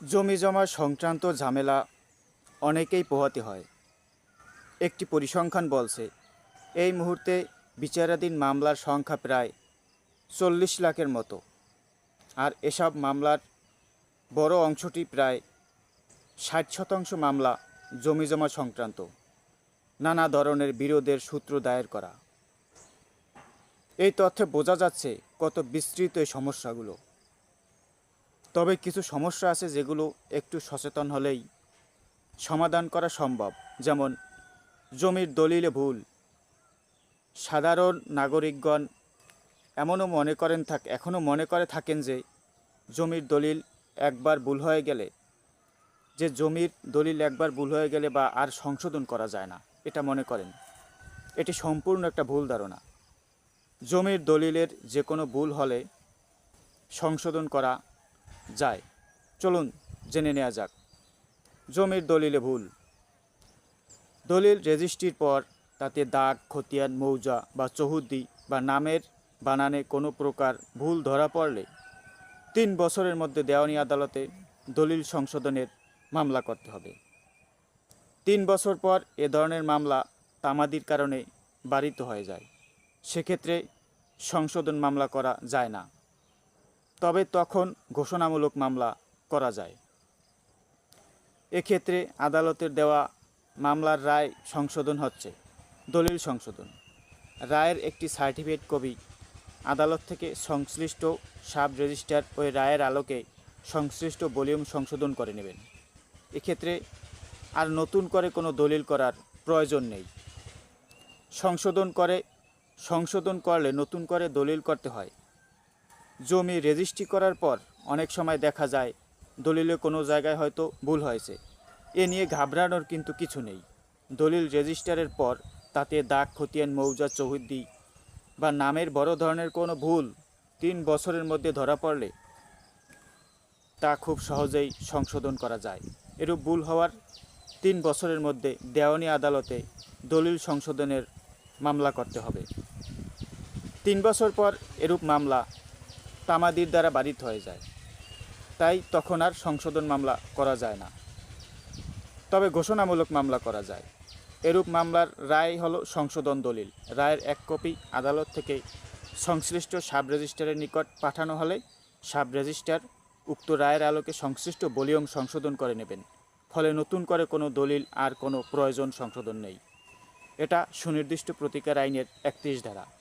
জমি জমা সংক্রান্ত ঝামেলা অনেকেই পোহাতে হয়। একটি পরিসংখ্যান বলছে, এই মুহূর্তে বিচারাধীন মামলার সংখ্যা প্রায় চল্লিশ লাখের মতো। আর এসব মামলার বড় অংশটি প্রায় ষাট শতাংশ মামলা জমি জমা সংক্রান্ত। নানা ধরনের বিরোধের সূত্র দায়ের করা। এই তথ্যে বোঝা যাচ্ছে কত বিস্তৃত এই সমস্যাগুলো। তবে কিছু সমস্যা আছে যেগুলো একটু সচেতন হলেই সমাধান করা সম্ভব। যেমন, জমির দলিলে ভুল। সাধারণ নাগরিকগণ এমনও মনে করেন থাক, এখনও মনে করে থাকেন যে জমির দলিল একবার ভুল হয়ে গেলে, যে জমির দলিল একবার ভুল হয়ে গেলে বা আর সংশোধন করা যায় না, এটা মনে করেন। এটি সম্পূর্ণ একটা ভুল ধারণা। জমির দলিলের যে কোনো ভুল হলে সংশোধন করা যায়। চলুন জেনে নেওয়া যাক। জমির দলিলে ভুল। দলিল রেজিস্ট্রির পর তাতে দাগ, খতিয়ান, মৌজা বা চৌহদ্দি বা নামের বানানে কোনো প্রকার ভুল ধরা পড়লে তিন বছরের মধ্যে দেওয়ানি আদালতে দলিল সংশোধনের মামলা করতে হবে। তিন বছর পর এ ধরনের মামলা তামাদির কারণে বাড়িত হয়ে যায়। সেক্ষেত্রে সংশোধন মামলা করা যায় না। তবে তখন ঘোষণামূলক মামলা করা যায়। এক্ষেত্রে আদালতের দেওয়া মামলার রায় সংশোধন হচ্ছে, দলিল সংশোধন। রায়ের একটি সার্টিফিকেট কপি আদালত থেকে সংশ্লিষ্ট সাব রেজিস্ট্রার ওই রায়ের আলোকে সংশ্লিষ্ট ভলিউম সংশোধন করে নেবেন। এক্ষেত্রে আর নতুন করে কোনো দলিল করার প্রয়োজন নেই। সংশোধন করে, সংশোধন করলে নতুন করে দলিল করতে হয়। জমি রেজিস্ট্রি করার পর অনেক সময় দেখা যায় দলিলে কোনো জায়গায় হয়তো ভুল হয়েছে। এ নিয়ে ঘাবড়ানোর কিন্তু কিছু নেই। দলিল রেজিস্টারের পর তাতে দাগ, খতিয়ান, মৌজা, চৌহদ্দি বা নামের বড় ধরনের কোনো ভুল তিন বছরের মধ্যে ধরা পড়লে তা খুব সহজেই সংশোধন করা যায়। এরূপ ভুল হওয়ার তিন বছরের মধ্যে দেওয়ানি আদালতে দলিল সংশোধনের মামলা করতে হবে। তিন বছর পর এরূপ মামলা তামাদির দ্বারা বারিত হয়ে যায়। তাই তখন আর সংশোধন মামলা করা যায় না। তবে ঘোষণামূলক মামলা করা যায়। এরূপ মামলার রায় হলো সংশোধন দলিল। রায়ের এক কপি আদালত থেকে সংশ্লিষ্ট সাব রেজিস্ট্রারের নিকট পাঠানো হলে সাব রেজিস্ট্রার উক্ত রায়ের আলোকে সংশ্লিষ্ট বলিয়ম সংশোধন করে নেবেন। ফলে নতুন করে কোনো দলিল আর কোনো প্রয়োজন সংশোধন নেই। এটা সুনির্দিষ্ট প্রতিকার আইনের একত্রিশ ধারা।